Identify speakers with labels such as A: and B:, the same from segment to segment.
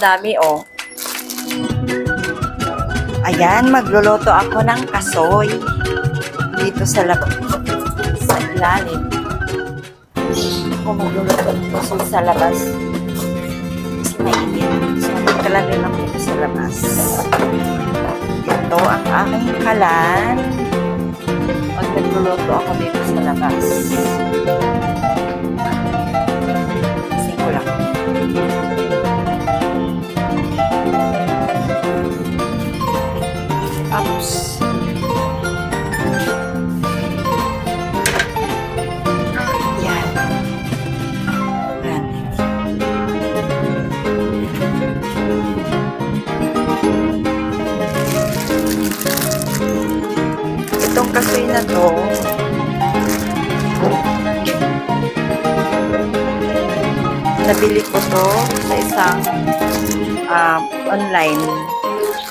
A: Dami, oh. Ayan, magluluto ako ng kasoy. Dito sa lab sa ilalim. Ako magluluto ng kasoy sa labas. Kasi mainit. So, magkalalim lang dito sa labas. Ito ang aking kalan. Pag nagluluto ako dito sa labas. Kasoy na to, nabili ko to sa isang um, online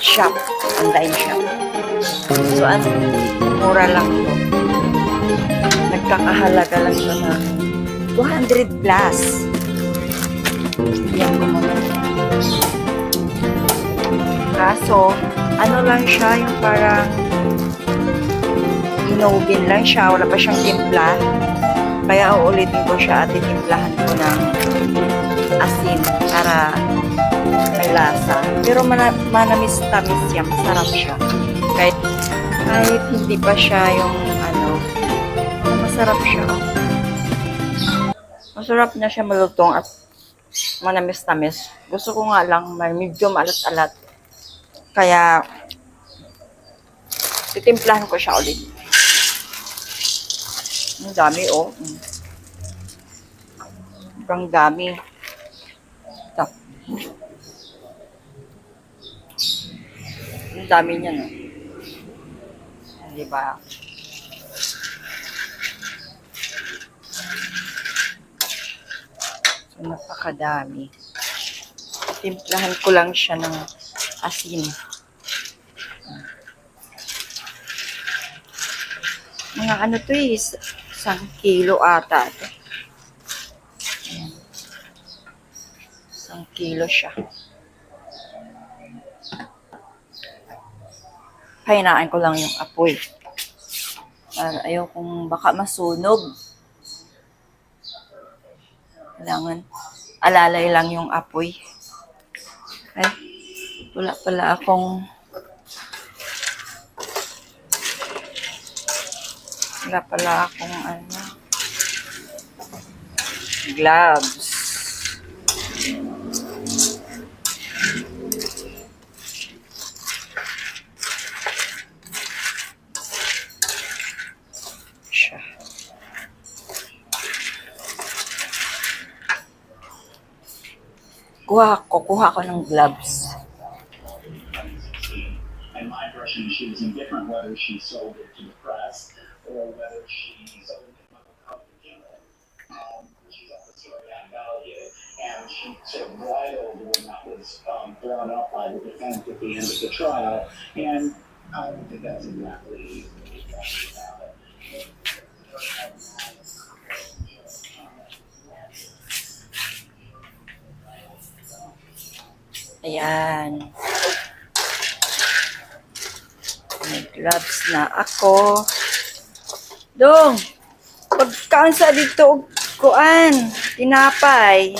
A: shop. Online shop. So, ang mura lang to. Nagkakahalaga lang to na 200 plus. Yan ko muna. Kaso, ano lang siya, yung parang inobin lang siya, wala pa siyang timpla. Kaya uulitin ko siya at titimplahan ko ng asin para may lasa. Pero mana, manamis-tamis yan, masarap siya. Kahit, kahit hindi pa siya yung ano, masarap siya. Masarap na siya malutong at manamis-tamis. Gusto ko nga lang may medyo alat-alat. Kaya, titimplahan ko siya ulit. Ang dami, oh. Sobrang dami. Ito. Ang dami niya, no? Di ba? So, napakadami. Timplahan ko lang siya ng asin. Mga ano to eh, is- isang kilo ata to. Ayan. Isang kilo siya. Pahinaan ko lang yung apoy. Ayaw kung baka masunog. Kailangan alalay lang yung apoy. Ay, wala pala akong wala pala akong ano gloves. Siya. Kuha ko, kuha ko ng gloves.
B: And my impression she was indifferent whether she sold it to the press or whether she sold it to Company. Um, she's up the at value, and she sort of bridled when that was um, brought up by the defense at the end of the trial, and I don't think that's exactly it.
A: Ayan. May gloves na ako. Dong, pagkaan sa dito kuan, tinapay.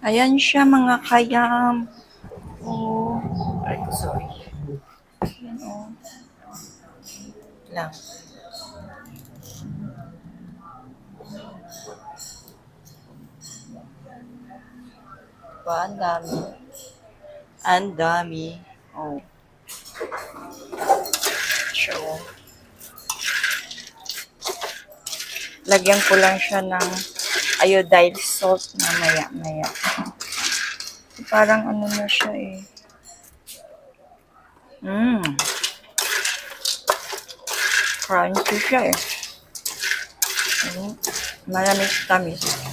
A: Ayan siya mga kayam. Oh, ay ko sorry. Ayan oh. Lang. Ba, ang dami. Ang dami. Oh. Show. Lagyan ko lang siya ng iodized salt na maya-maya. Parang ano na siya eh. Mmm. Crunchy siya eh. Mm, Malamig tamis.